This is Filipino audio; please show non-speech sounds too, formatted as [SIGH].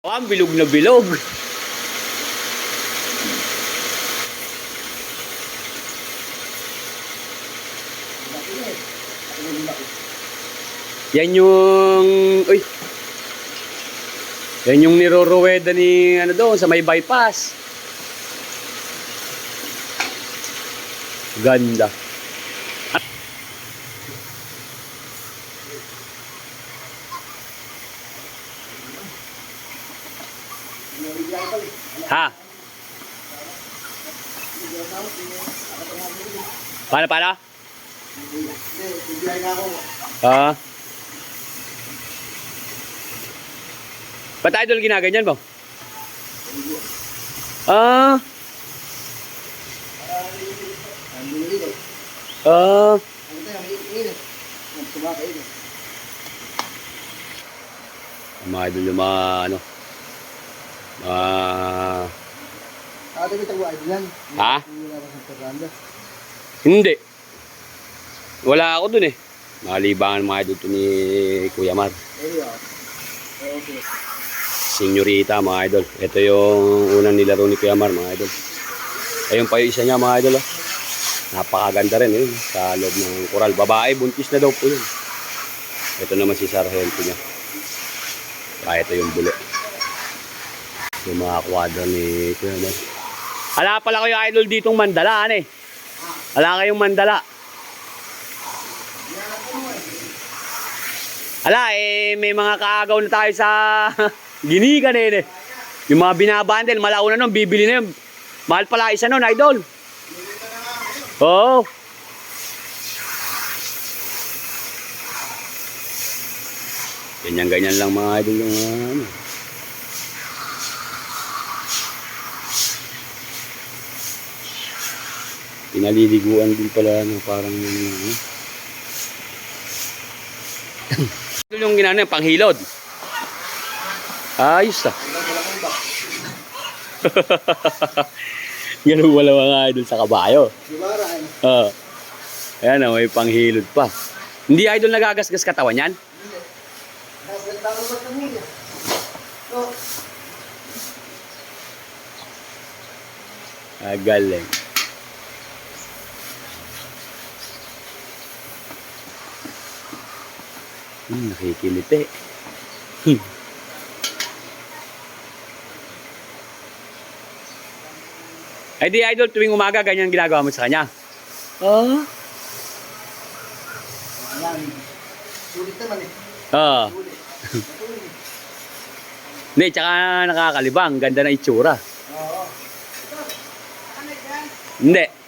Oh, ang bilog na bilog. Yan yung... Uy! Yan yung niroruweda ni ano doon sa may bypass. Ganda. Ha? Paano, paano? Ah. Ba't idol ginaganyan mo? Ah. Ah. Mga idol yung mga ano. Ah. Ate ko tawa yan. Ha? Hindi. Wala ako dun eh. Malibangan mga idol to ni Kuya Mar. Ah. Senyorita mga idol. Ito yung unang nilaro ni Kuya Mar mga idol. Ayun pa yung isa niya mga idol. Oh. Napakaganda rin eh. Sa loob ng koral. Babae, buntis na daw po yun. Ito naman si Sargento niya. Kaya ito yung buli. Yung mga kwadra ni Kuya Mar. Ala pala kayo idol ditong mandala, ano eh. Ala kayong mandala. Ala, eh, may mga kaagaw na tayo sa [LAUGHS] ginigan eh. eh. Yung mga binabandel, malauna nun, bibili na yun. Mahal pala isa nun, idol. Oo. Ganyan-ganyan lang mga idol yung ano. Pinaliliguan din pala ano, parang ano. Ito yung ginano yung panghilod. Ayos ah. [LAUGHS] Ganun wala mga idol sa kabayo. Oo. Ayan ah, may panghilod pa. Hindi idol nagagasgas katawan yan? Oh, Ah, galing. Hmm, nakikiliti. Hmm. Ay di idol, tuwing umaga, ganyan ginagawa mo sa kanya. Oo. ayan. Sulit naman eh. Oo. Hindi, tsaka nakakalibang. Ganda na itsura. Oo. Hindi.